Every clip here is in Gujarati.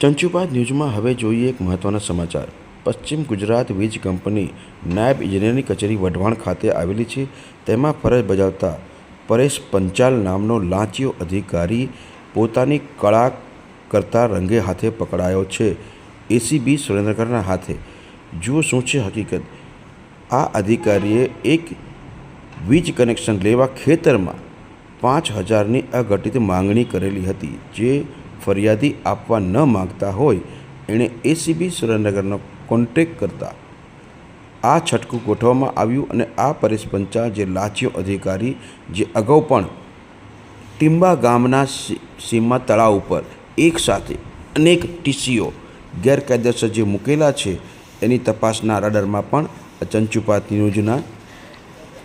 ચંચુપાદ ન્યૂઝમાં હવે જોઈએ એક મહત્ત્વના સમાચાર. પશ્ચિમ ગુજરાત વીજ કંપની નાયબ ઇજનેરની કચેરી વઢવાણ ખાતે આવેલી છે. તેમાં ફરજ બજાવતા પરેશ પંચાલ નામનો લાંચિયો અધિકારી પોતાની કળા કરતા રંગે હાથે પકડાયો છે. એસીબી સુરેન્દ્રનગરના હાથે. જુઓ શું છે હકીકત. આ અધિકારીએ એક વીજ કનેક્શન લેવા ખેતરમાં પાંચ હજારની અઘટિત માંગણી કરેલી હતી, જે ફરિયાદી આપવા ન માગતા હોય, એણે એસીબી સુરેન્દ્રનગરનો કોન્ટેક કરતા આ છટકું ગોઠવવામાં આવ્યું અને આ પરેશ પંચા જે લાચીઓ અધિકારી, જે અગાઉ પણ ટિંબા ગામના સીમા તળાવ ઉપર એક સાથે અનેક ટીસીઓ ગેરકાયદેસર જે મૂકેલા છે, એની તપાસના રાડરમાં પણ ચંચુપાત ન્યૂઝના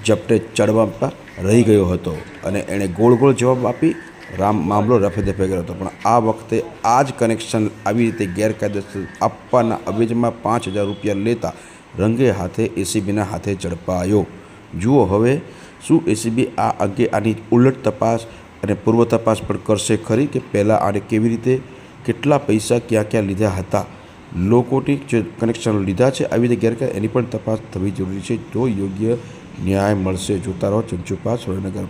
ઝપટે ચડવા રહી ગયો હતો અને એણે ગોળ ગોળ જવાબ આપી રામ મામલો રફે દફે કર્યો હતો. પણ આ વખતે આ જ કનેક્શન આવી રીતે ગેરકાયદેસર આપવાના અવેજમાં પાંચ હજાર રૂપિયા લેતા રંગે હાથે એસીબીના હાથે ઝડપાયો. જુઓ હવે શું એસીબી આ અંગે આની ઉલટ તપાસ અને પૂર્વ તપાસ પણ કરશે ખરી કે પહેલાં આને કેવી રીતે, કેટલા પૈસા ક્યાં ક્યાં લીધા હતા? લોકોથી જે કનેક્શન લીધા છે આવી રીતે ગેરકાયદે એની પણ તપાસ થવી જરૂરી છે. જો યોગ્ય ન્યાય મળશે. જોતા રહો ચંચુપા સુરેન્દ્રનગર